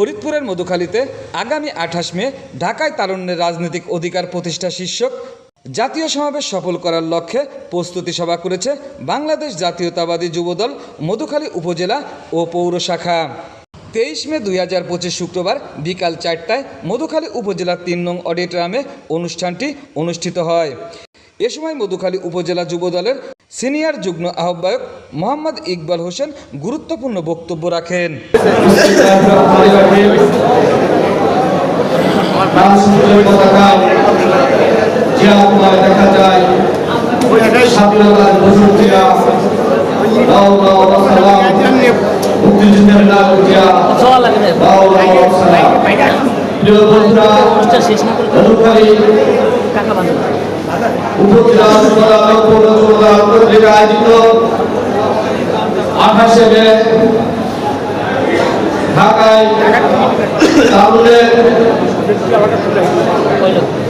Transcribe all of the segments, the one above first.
ফরিদপুরের মধুখালীতে আগামী আঠাশ মে ঢাকায় তারুণ্যের রাজনৈতিক অধিকার প্রতিষ্ঠা শীর্ষক জাতীয় সমাবেশ সফল করার লক্ষ্যে প্রস্তুতি সভা করেছে বাংলাদেশ জাতীয়তাবাদী যুবদল মধুখালী উপজেলা ও পৌর শাখা। তেইশ মে দুই হাজার পঁচিশ শুক্রবার বিকাল চারটায় মধুখালী উপজেলার তিন নং অডিটোরিয়ামে অনুষ্ঠানটি অনুষ্ঠিত হয়। এ সময় মধুখালী উপজেলা যুবদলের সিনিয়র যুগ্ম আহ্বায়ক মোহাম্মদ ইকবাল হোসেন গুরুত্বপূর্ণ বক্তব্য রাখেন।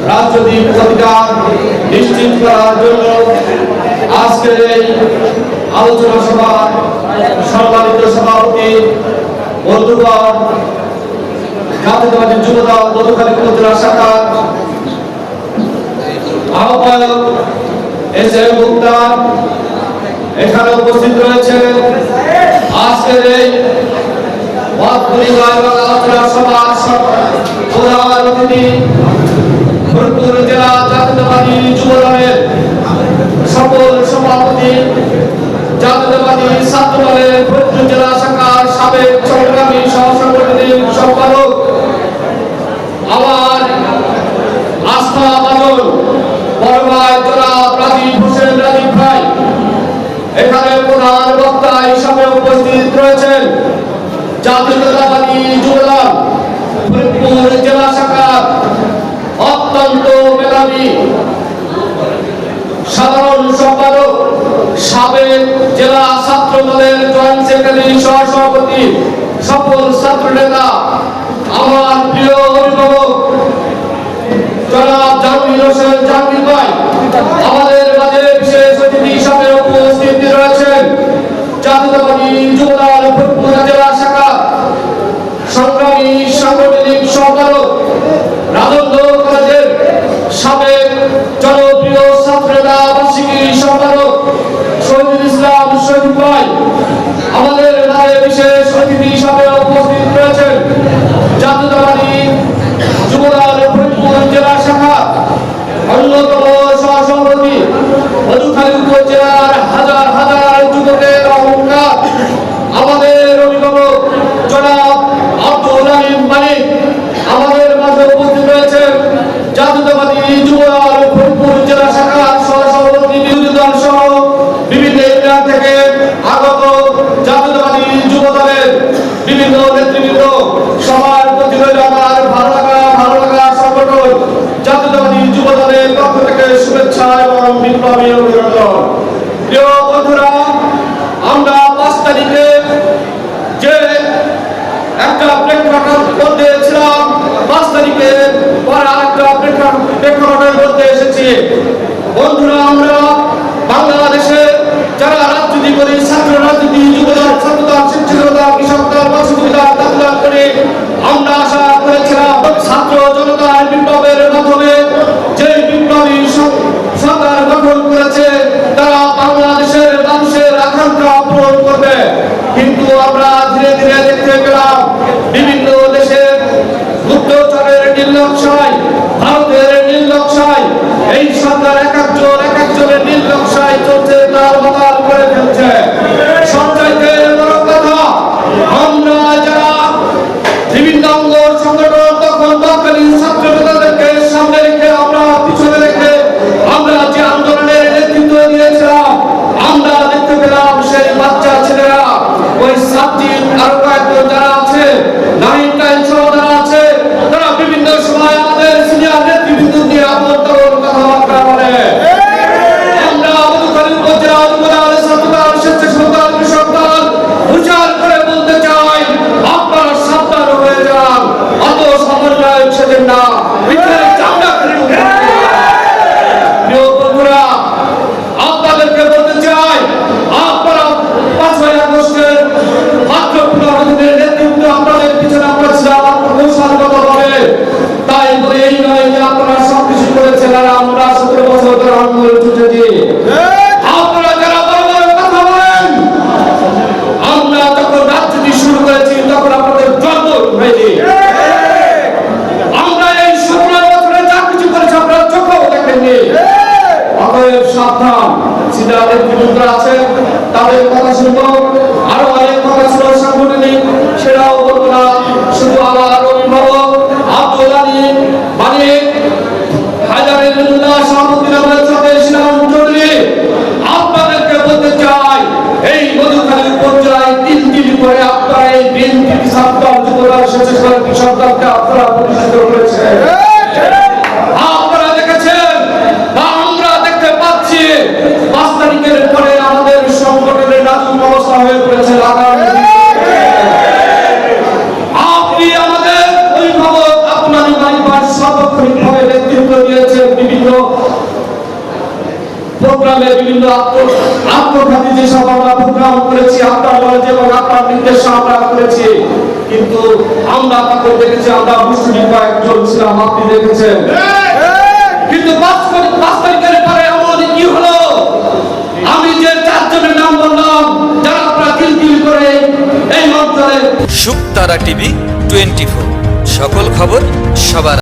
রাজনৈতিক অধিকার নিশ্চিত করার জন্য আজকের এই আলোচনা সভা সম্মানিত সভাপতি বন্ধুগণ যুবদল উপজেলা শাখা আহ্বায়ক এস এম মুক্তার এখানে উপস্থিত রয়েছেন। আজকের এই জেলা সকল সভাপতি জাতীয়তাবাদী ছাত্র দলের ফরিদপুর জেলা শাখার সাবেক চট্টগ্রামী সহসাংগঠনিক সম্পাদক আমার আস্থা বাদল বড় ভাই জনাব রাজীব হোসেন রাজীব ভাই এখানে প্রধান বক্তা হিসাবে উপস্থিত রয়েছেন জাতীয়তাবাদী যুবদল ফরিদপুর জেলা শাখার অত্যন্ত মেধাবী সাধারণ সম্পাদক, সাবেক জেলা ছাত্র দলের জয়েন্ট সেক্রেটারি সহ সভাপতি সফল ছাত্র নেতা, আমার প্রিয় অভিভাবক জনাব জাহাঙ্গীর হোসেন জাহাঙ্গীর ভাই, আমাদের মাঝে বিশেষ অতিথি হিসাবে উপস্থিত রয়েছেন জাতীয়তাবাদী যুবদল ফরিদপুর জেলা শাখা সংগ্রামী সাংগঠনিক সম্পাদক রাজন্য কলেজের সাবেক জনপ্রিয় ছাত্রনেতা বার্ষিকী সম্পাদক শহীদুল ইসলাম শহীদ ভাই আমাদের মাঝে বিশেষ অতিথি হিসাবে উপস্থিত রয়েছেন জাতীয়তাবাদী যুবদল ফরিদপুর জেলা শাখা অন্যতম সহসভাপতি মধুখালী উপজেলার হাজার হাজার যুবকের অহংকার আমাদের অভিভাবক জনাব আব্দুল আলিম মালিক আমাদের মাঝে উপস্থিত রয়েছেন জাতীয়তাবাদী যুবদল ফরিদপুর জেলা শাখার সহসভাপতি বিরোধী সহ বিভিন্ন ইউনিয়ন থেকে আগত জাতীয়তাবাদী যুবদলের বিভিন্ন নেতৃবৃন্দ, সবার প্রতি রইল আমার ভালো লাগা ভালো লাগা সংগঠন জাতীয়তাবাদী যুবদলের পক্ষ থেকে শুভেচ্ছা এবং বিপ্লবী অভিনন্দন। প্রিয় পাঁচ তারিখে যে একটা প্রেক্ষাপট এসেছি। বন্ধুরা, আমরা বাংলাদেশে যারা রাজনীতি করি, ছাত্র রাজনীতি, যুবদল, ছাত্রদল শিক্ষকতা মানুষের আকাঙ্ক্ষা করবে। কিন্তু আমরা ধীরে ধীরে দেখতে পেলাম, বিভিন্ন দেশের গুপ্তচরের নির্লক্ষায় ভারতের নির্লক্ষায় এই সরকার সিনিয়র নেতৃবৃন্দরা আছেন তাদের কথা শুনব আত্মঘাতী যেসব আমরা প্রোগ্রাম করেছি, আপনার এবং আপনার নির্দেশ আমরা করেছি, কিন্তু আমরা দেখেছি, আমরা মুসলিম কয়েকজন ছিলাম, আপনি দেখেছেন। কিন্তু পাঁচ পাঁচ তারিখের পরে কি হলো? আমি যে চারজনের নাম বললাম, যারা আপনারা করে এই অঞ্চলে টিভি টোয়েন্টি ফোর। সকল খবর সবার